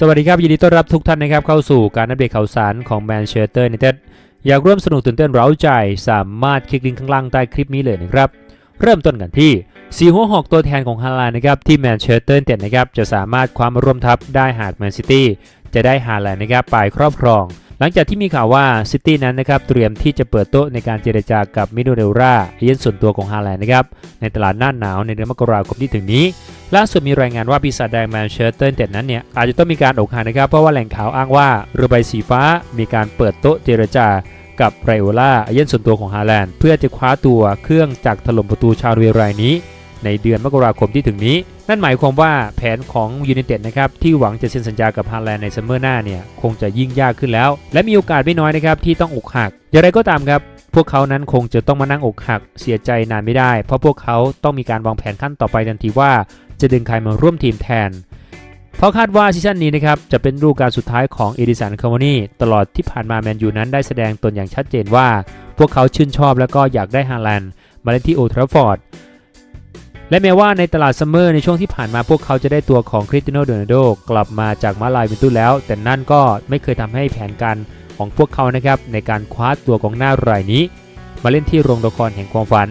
สวัสดีครับ ยินดีต้อนรับทุกท่านนะครับเข้าสู่การอัปเดตข่าวสารของแมนเชสเตอร์ยูไนเต็ดอยากร่วมสนุกตื่นเต้นเร้าใจ สามารถคลิกลิงก์ข้างล่างใต้คลิปนี้เลยนะครับ เริ่มต้นกันที่สีหัวหอกตัวแทนของฮาลาลนะครับที่แมนเชสเตอร์ยูไนเต็ดนะครับจะสามารถความร่วมทัพได้หากแมนซิตี้จะได้ฮาลาลนะครับไปครอบครอง หลังจากที่มีข่าวว่าซิตี้นั้นนะครับเตรียมที่จะเปิดโต๊ะในการเจรจากับมิโดเรลราเอเย่นส่วนตัวของฮาแลนด์นะครับในตลาดหน้าหนาวในเดือนมกราคมที่ถึงนี้ ล่าสุดมีรายงานว่าปีศาจแดงแมนเชสเตอร์ยูไนเต็ดนั้นเนี่ยอาจจะต้องมีการอกหักนะครับเพราะว่าแหล่งข่าวอ้างว่าเรือใบสีฟ้ามีการเปิดโต๊ะเจรจากับไรโอล่าเอเย่นส่วนตัวของฮาแลนด์เพื่อจะคว้าตัวเครื่องจักรถล่มประตูชาวเวรายนี้ ในเดือนมกราคมที่ถึงนี้ นั่นหมายความว่าแผนของยูไนเต็ดนะครับที่หวังจะเซ็นสัญญากับฮาแลนด์ในซัมเมอร์หน้าเนี่ยคงจะยิ่งยากขึ้นแล้ว และมีโอกาสไม่น้อยนะครับที่ต้องอกหัก อย่างไรก็ตามครับ พวกเขานั้นคงจะต้องมานั่งอกหักเสียใจนานไม่ได้ เพราะพวกเขาต้องมีการวางแผนขั้นต่อไปทันทีว่า จะดึงใครมาร่วมทีมแทน เพราะคาดว่าซีซั่นนี้นะครับจะเป็นฤดูกาลสุดท้ายของเอดิสันคาร์โมนีตลอดที่ผ่านมาแมนยูนั้นได้แสดงตนอย่างชัดเจนว่า พวกเขาชื่นชอบและก็อยากได้ฮาแลนด์มาเล่นที่โอทราฟอร์ดและแม้ว่าในตลาดซัมเมอร์ในช่วงที่ผ่านมาพวกเขาจะได้ตัวของคริสติโนโดนาโดกลับมาจากมาลายวินตุแล้ว แต่นั่นก็ไม่เคยทำให้แผนการของพวกเขานะครับในการคว้าตัวกองหน้ารายนี้ มาเล่นที่โรงละครแห่งความฝัน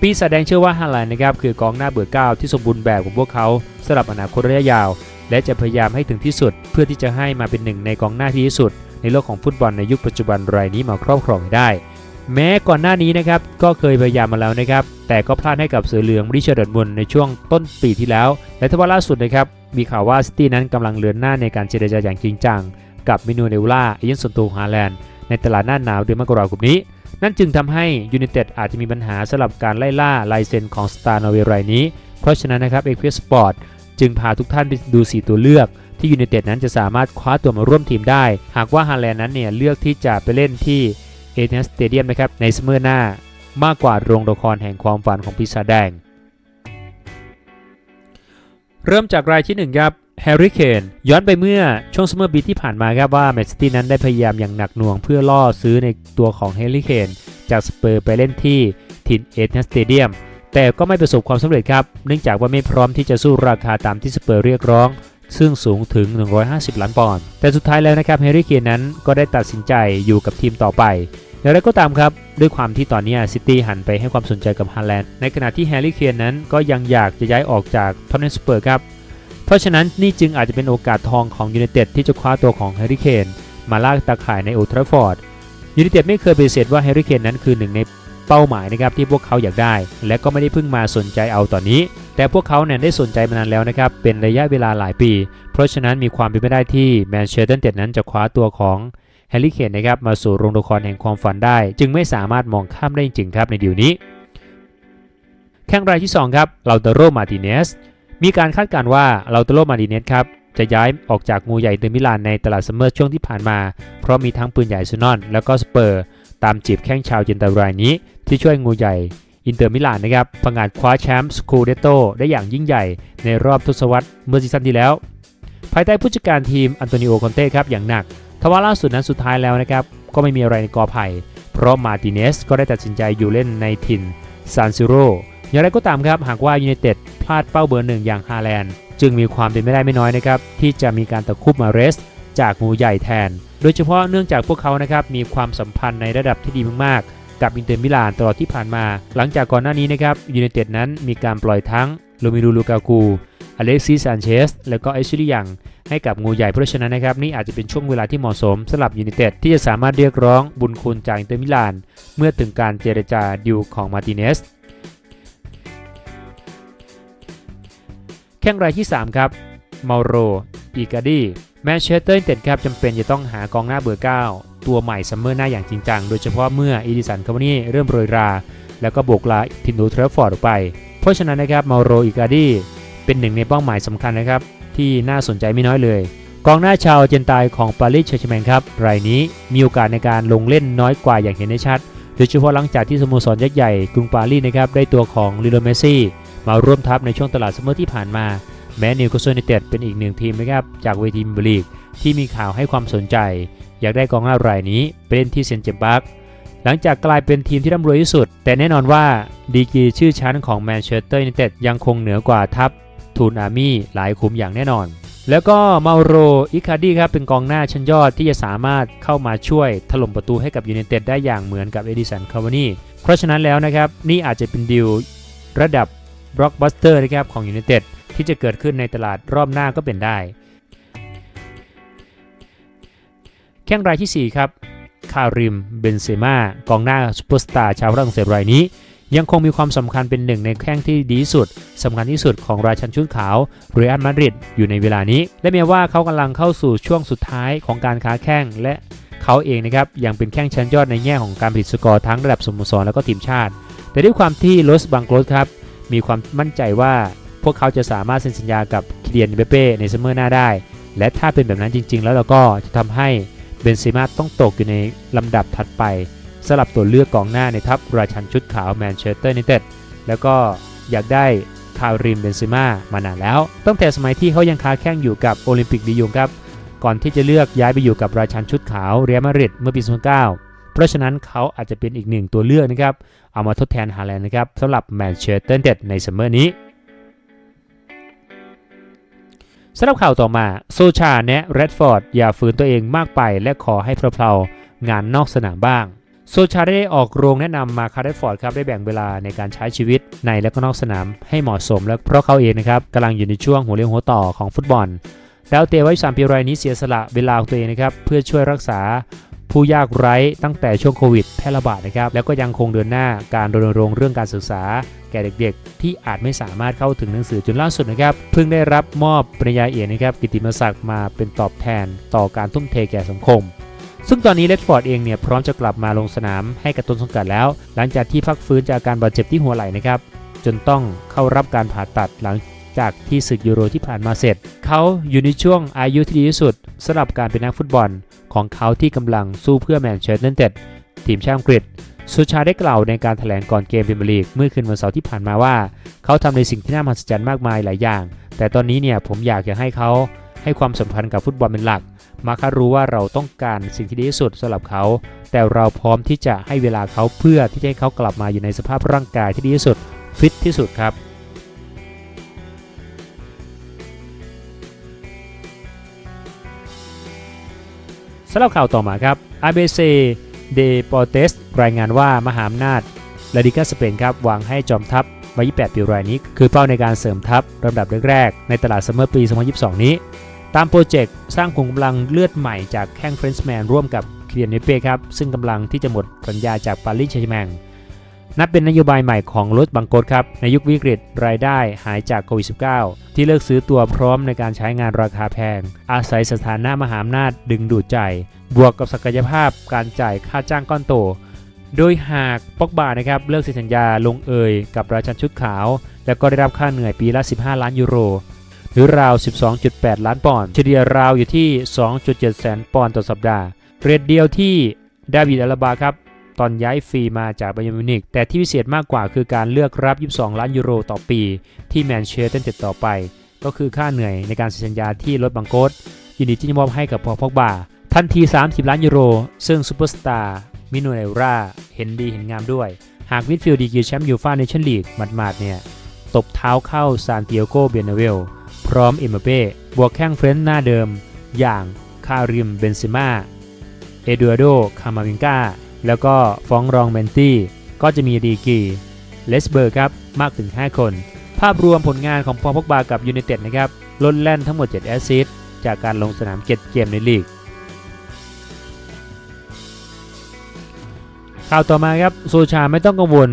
ปีศาจแดงเชื่อว่าฮาแลนด์นะครับคือกองหน้าเบอร์เก้าที่สมบูรณ์แบบของพวกเขาสำหรับอนาคตระยะยาว และจะพยายามให้ถึงที่สุด เพื่อที่จะให้มาเป็นหนึ่งในกองหน้าที่ที่สุด ในโลกของฟุตบอลในยุคปัจจุบันรายนี้มาครอบครองได้ แม้ก่อนหน้านี้นะครับก็เคยพยายามมาแล้วนะครับแต่ก็พลาดให้กับเสือเหลืองริชาร์ดมุนในช่วงต้นปีที่แล้ว และทว่าล่าสุดนะครับมีข่าวว่าซิตี้นั้นกำลังเลือนหน้าในการเจรจาอย่างจริงจังกับมินูเนลล่าเอเย่นส่วนตัวของฮาแลนด์ในตลาดหน้าหนาวเดือนมกราคมนี้ นั่นจึงทำให้ยู i นเต็ดอาจจะมีปัญหาสำหรับการไล่ล่าลายเซ็นของสตาร์นอร์เวย์รายนี้ เพราะฉะนั้นนะครับเอ็กเพรสสปอร์ตจึงพาทุกท่านไปดู 4 ตัวเลือก ที่ยู i นเต็ดนั้นจะสามารถคว้าตัวมาร่วมทีมได้ หากว่าฮาแลนด์นั้นเนี่ยเลือกที่จะไปเล่นที่เอเธนสเตเดียมนะครับในซัมมอหน้ามากกว่าโรงละครแห่งความฝันของปีศาจแดง เริ่มจากรายที่1ครับ แฮร์รี่เคนย้อนไปเมื่อช่วงซัมเมอร์บีที่ผ่านมาครับว่าแมนซิตี้นั้นได้พยายามอย่างหนักหน่วงเพื่อล่อซื้อในตัวของแฮร์รี่เคนจากสเปอร์ไปเล่นที่ทินเอเธนสเตเดียมแต่ก็ไม่ประสบความสำเร็จครับ เนื่องจากว่าไม่พร้อมที่จะสู้ราคาตามที่สเปอร์เรียกร้อง ซึ่งสูงถึง 150 ล้านปอนด์แต่สุดท้ายแล้วนะครับแฮร์รี่เคนนั้นก็ได้ตัดสินใจอยู่กับทีมต่อไปอย่างไรก็ตามครับ ด้วยความที่ตอนนี้ซิตี้หันไปให้ความสนใจกับฮาแลนด์ในขณะที่แฮร์รี่เคนนั้นก็ยังอยากจะย้ายออกจากท็อตแนสเปอร์ครับ เพราะฉะนั้นนี่จึงอาจจะเป็นโอกาสทองของยู i นเต็ดที่จะคว้าตัวของแฮร์รี่เคนมาลากตาข่ายในโอลด์แทราฟอร์ดยู i นเต็ดไม่เคยปฏิเสธว่าแฮร์รี่เคนนั้นคือหนึ่งในเป้าหมายนะครับที่พวกเขาอยากได้ และก็ไม่ได้เพิ่งมาสนใจเอาตอนนี้ แต่พวกเขาเนี่ยได้สนใจมานานแล้วนะครับเป็นระยะเวลาหลายปี เพราะฉะนั้นมีความเป็นไปได้ที่แมนเชสเตอร์ยูไนเต็ดนั้นจะคว้าตัวของแฮร์รี่เคนนะครับมาสู่โรงละครแห่งความฝันได้ จึงไม่สามารถมองข้ามได้จริงครับในเดีลนี้แข่งรายที่ 2 ครับเราเตโรมาติเนส มีการคาดการณ์ว่าเราตโรมาติเนสครับจะย้ายออกจากงูใหญ่เดอร์มิลานในตลาดซัมเมอร์ช่วงที่ผ่านมา เพราะมีทั้งปืนใหญ่ซูนอนแล้วก็สเปอร์ตามจีบแข้งชาวเจนตารายนี้ ที่ช่วยงูใหญ่อินเตอร์มิลานนะครับผงาดคว้าแชมป์สคูเดโตได้อย่างยิ่งใหญ่ในรอบทศวรรษเมื่อซีซั่นที่แล้ว ภายใต้ผู้จัดการทีมอันโตนิโอคอนเต้ครับอย่างหนักทว่าล่าสุดนั้นสุดท้ายแล้วนะครับก็ไม่มีอะไรในกอไผ่เพราะมาติเนสก็ได้ตัดสินใจอยู่เล่นในถิ่นซานซิโร อย่างไรก็ตามครับ หากว่ายูไนเต็ดพลาดเป้าเบอร์หนึ่งอย่างฮาแลนด์จึงมีความเป็นไม่ได้ไม่น้อยนะครับ ที่จะมีการตะคุบมาเรส จากงูใหญ่แทน โดยเฉพาะเนื่องจากพวกเขานะครับมีความสัมพันธ์ในระดับที่ดีมากๆ กับอินเตอร์มิลานตลอดที่ผ่านมา หลังจากก่อนหน้านี้นะครับยูไนเต็ดนั้นมีการปล่อยทั้งโรมิลูลูกากูอเล็กซิสซานเชสและก็เอชิลิยังให้กับงูใหญ่เพราะฉะนั้นนะครับนี่อาจจะเป็นช่วงเวลาที่เหมาะสมสำหรับยูไนเต็ดที่จะสามารถเรียกร้องบุญคุณจากอินเตอร์มิลาน เมื่อถึงการเจรจาดิวของมาร์ติเนส ข่งรายที่ 3 ครับมาโรอีกาดีแมนเชสเตอร์ยูไนเต็ดครับจำเป็นจะต้องหากองหน้าเบอร์ 9 ตัวใหม่ซัมเมอร์หน้าอย่างจริงจัง โดยเฉพาะเมื่ออีดิสันคาร์วานี่เริ่มโรยรา แล้วก็โบกลาทินโดเทรฟฟอร์ดออกไป เพราะฉะนั้นนะครับมาโรอีกาดีเป็นหนึ่งในเป้าหมายสำคัญนะครับ ที่น่าสนใจไม่น้อยเลย กองหน้าชาวเจนตน์ของปารีสแชร์แมงครับรายนี้มีโอกาสในการลงเล่นน้อยกว่าอย่างเห็นได้ชัด โดยเฉพาะหลังจากที่สโมสรยักษ์ใหญ่กรุงปารีสนะครับได้ตัวของลิโลเมซี่ มาร่วมทัพในช่วงตลาดซัมเมอร์ที่ผ่านมา แม้นิวคาสเซิลยูไนเต็ดเป็นอีกหนึ่งทีมนะครับจากเวทีมบร์ลีกที่มีข่าวให้ความสนใจ อยากได้กองหน้ารายนี้ไปเล่นที่เซนเจมส์ปาร์คหลังจากกลายเป็นทีมที่ร่ำรวยที่สุด แต่แน่นอนว่าดีกีชื่อชั้นของแมนเชสเตอร์ยูไนเต็ดยังคงเหนือกว่าทัพทูนอาร์มี่หลายขุมอย่างแน่นอน แล้วก็มาโรอิคาดีครับเป็นกองหน้าชั้นยอดที่จะสามารถเข้ามาช่วยถล่มประตูให้กับยู i นเต็ดได้อย่างเหมือนกับเอดิสันคาวานีเพราะฉะนั้นแล้วนะครับนี่อาจจะเป็นดีลระดับ บล็อกบัสเตอร์นะครับของยู i นเต็ดที่จะเกิดขึ้นในตลาดรอบหน้าก็เป็นได้ แข้งรายที่ 4 ครับ คาริม เบนเซม่ากองหน้าซูเปอร์สตาร์ชาวฝรั่งเศสรายนี้ ยังคงมีความสำคัญเป็นหนึ่งในแข้งที่ดีสุดสำคัญที่สุดของราชันชุดขาวเรอัลมาดริดอยู่ในเวลานี้ และแม้ว่าเขากำลังเข้าสู่ช่วงสุดท้ายของการค้าแข้งและเขาเองนะครับยังเป็นแข้งชั้นยอดในแง่ของการผลิตสกอร์ทั้งระดับสโมสรแล้วก็ทีมชาติ แต่ด้วยความที่โรสบังโกลสครับ มีความมั่นใจว่าพวกเขาจะสามารถเซ็นสัญญากับคิเลียนเบเป้ในซัมเมอร์หน้าได้ และถ้าเป็นแบบนั้นจริง ๆ แล้วเราก็จะทำให้เบนซิม่าต้องตกอยู่ในลำดับถัดไปสลับตัวเลือกกองหน้าในทัพราชันชุดขาวแมนเชสเตอร์ยูไนเต็ดแล้วก็อยากได้คาริมเบนซิม่ามานานแล้ว ตั้งแต่สมัยที่เขายังค้าแข่งอยู่กับโอลิมปิกดียงครับ ก่อนที่จะเลือกย้ายไปอยู่กับราชันชุดขาวเรียลมาดริดเมื่อปี 2009 เพราะฉะนั้นเขาอาจจะเป็นอีกหนึ่งตัวเลือกนะครับ เอามาทดแทนฮาแลนด์นะครับสำหรับแมนเชสเตอร์ยูไนเต็ดในซัมเมอร์นี้สำหรับข่าวต่อมาโซชาแนะแรดฟอร์ดอย่าฝืนตัวเองมากไป และขอให้เพลาๆงานนอกสนามบ้าง โซชาได้ออกโรงแนะนำมาคาร์เดฟอร์ดครับได้แบ่งเวลาในการใช้ชีวิตในและก็นอกสนามให้เหมาะสม และเพราะเขาเองนะครับกำลังอยู่ในช่วงหัวเลี้ยวหัวต่อของฟุตบอลดาวเตะไว้สามปีรายนี้เสียสละเวลาของตัวเองนะครับเพื่อช่วยรักษา ผู้ยากไร้ตั้งแต่ช่วงโควิดแพร่ระบาดนะครับ แล้วก็ยังคงเดินหน้าการรณรงค์เรื่องการศึกษา แก่เด็กๆ ที่อาจไม่สามารถเข้าถึงหนังสือจนล่าสุดนะครับ เพิ่งได้รับมอบปริญญาเอกนะครับ กิตติมศักดิ์มาเป็นตอบแทนต่อการทุ่มเทแก่สังคม ซึ่งตอนนี้เลดฟอร์ดเองเนี่ยพร้อมจะกลับมาลงสนามให้กับต้นสังกัดแล้ว หลังจากที่พักฟื้นจากการบาดเจ็บที่หัวไหล่นะครับจนต้องเข้ารับการผ่าตัดหลังจากที่ศึกยูโรที่ผ่านมาเสร็จ เขาอยู่ในช่วงอายุที่ดีที่สุดสำหรับการเป็นนักฟุตบอล ของเขาที่กำลังสู้เพื่อแมนเชสเตอร์ยูไนเต็ดทีมชาติอังกฤษสุชาได้กล่าวในการถแถลงก่อนเกมพรีเมียร์ลีกเมื่อคืนวันเสาร์ที่ผ่านมาว่า เขาทำในสิ่งที่น่ามหัศจรรย์มากมายหลายอย่าง แต่ตอนนี้เนี่ยผมอยากจะให้เขาให้ความสำคัญกับฟุตบอลเป็นหลัก มาคารู้ว่าเราต้องการสิ่งที่ดีที่สุดสำหรับเขา แต่เราพร้อมที่จะให้เวลาเขาเพื่อที่จะให้เขากลับมาอยู่ในสภาพร่างกายที่ดีที่สุดฟิตที่สุดครับำหรับข่าวต่อมาครับ ABC de Portes รายงานว่ามหาอำนาจลาดิกาสเปนครับวางให้จอมทัพวัย28ปีรายนี้ คือเป้าในการเสริมทัพลำดับแรกๆในตลาดซัมเมอร์ปี 2022 นี้ ตามโปรเจกต์สร้างขุมกำลังเลือดใหม่จากแข้งเฟรนช์แมนร่วมกับเคียนเนเป้ครับซึ่งกำลังที่จะหมดสัญญาจากปารีสแชร์แมง นับเป็นนโยบายใหม่ของรถบังกดครับ ในยุควิกฤตรายได้หายจากโควิด -19 ที่เลิกซื้อตัวพร้อมในการใช้งานราคาแพง อาศัยสถานะมหาอำนาจดึงดูดใจ บวกกับศักยภาพการจ่ายค่าจ้างก้อนโต โดยหากปอกบานะครับเลิกเซ็นสัญญาลงเอยกับราชันชุดขาว แล้วก็ได้รับค่าเหนื่อยปีละ 15 ล้านยูโรหรือราว 12.8 ล้านปอนด์ เฉลี่ยราวอยู่ที่ 2.7 แสนปอนด์ต่อสัปดาห์ เรทเดียวที่ดาวิดอลบาครับ ตอนย้ายฟรีมาจากบาเยร์นมิวนิกแต่ที่พิเศษมากกว่าคือการเลือกรับ 22 ล้านยูโรต่อปี ที่แมนเชสเตอร์เต็ดต่อไป ก็คือค่าเหนื่อยในการเซ็นสัญญาที่รถบังโกสยินดีที่จะมอบให้กับพอพอกบาทันที 30 ล้านยูโร ซึ่งซูเปอร์สตาร์มิโนเอราเห็นดีเห็นงามด้วย หากมิดฟิลด์ดีกีแชมป์ยูฟ่าเนชั่นลีกหมาดๆเนี่ยตบเท้าเข้าซานติโอโกเบียนเวลพร้อมเอ็มเป้บวกแข้งเฟรนช์หน้าเดิม อย่างคาริมเบนซิม่าเอดูอาโดคามาวิงกา แล้วก็ฟองรองเมนตี้ ก็จะมีดีกีเลสเบอร์ครับมากถึง 5 คน ภาพรวมผลงานของพอพกบากับยูไนเต็ดนะครับล้นแล่นทั้งหมด 7 แอสซิสต์จากการลงสนาม 7 เกมในลีกข่าวต่อมาครับโซชาไม่ต้องกังวล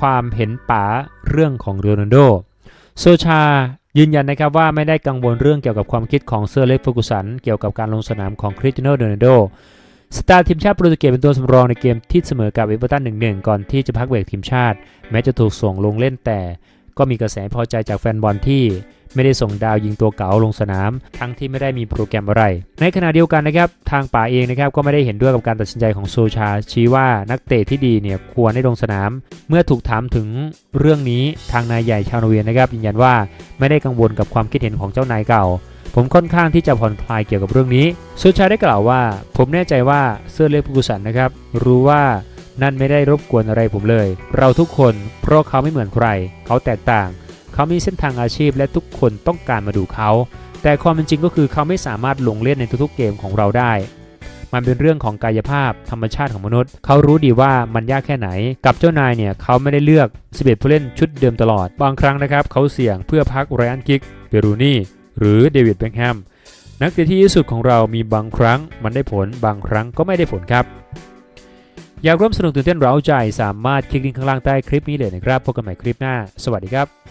ความเห็นป๋าเรื่องของโรนัลโดโซชายืนยันนะครับว่าไม่ได้กังวลเรื่องเกี่ยวกับความคิดของเซอร์เล็กฟูกุสันเกี่ยวกับการลงสนามของคริสเตียโนโรนัลโด สตาร์ทีมชาติโปรตุเกสเป็นตัวสำรองในเกมที่เสมอกับเอเวอร์ตัน1-1ก่อนที่จะพักเบรกทีมชาติ แม้จะถูกส่งลงเล่นแต่ ก็มีกระแสพอใจจากแฟนบอลที่ไม่ได้ส่งดาวยิงตัวเก๋าลงสนาม ทั้งที่ไม่ได้มีโปรแกรมอะไร ในขณะเดียวกันนะครับ ทางป่าเองนะครับก็ไม่ได้เห็นด้วยกับการตัดสินใจของโซชา ชี้ว่านักเตะที่ดีเนี่ยควรได้ลงสนาม เมื่อถูกถามถึงเรื่องนี้ทางนายใหญ่ชาวนเวียนะครับยืนยันว่าไม่ได้กังวลกับความคิดเห็นของเจ้านายเก่า ผมค่อนข้างที่จะผ่อนคลายเกี่ยวกับเรื่องนี้โซชาได้กล่าวว่า ผมแน่ใจว่าเสื้อเล็กผู้สันนะครับ รู้ว่านั่นไม่ได้รบกวนอะไรผมเลย เราทุกคนเพราะเขาไม่เหมือนใคร เขาแตกต่าง เขามีเส้นทางอาชีพและทุกคนต้องการมาดูเขา แต่ความเป็นจริงก็คือเขาไม่สามารถลงเล่นในทุกๆเกมของเราได้ มันเป็นเรื่องของกายภาพธรรมชาติของมนุษย์ เขารู้ดีว่ามันยากแค่ไหน กับเจ้านายเนี่ยเขาไม่ได้เลือก11ผู้เล่นชุดเดิมตลอด บางครั้งนะครับเขาเสี่ยงเพื่อพักไรอันกิกเปรูนี่ หรือเดวิดเบคแฮมนักเตะที่ดีที่สุดของเรามีบางครั้งมันได้ผลบางครั้งก็ไม่ได้ผลครับ อยากร่วมสนุกตื่นเต้นเร้าใจสามารถคลิกลิงก์ข้างล่างใต้คลิปนี้เลยนะครับพบกันใหม่คลิปหน้า สวัสดีครับ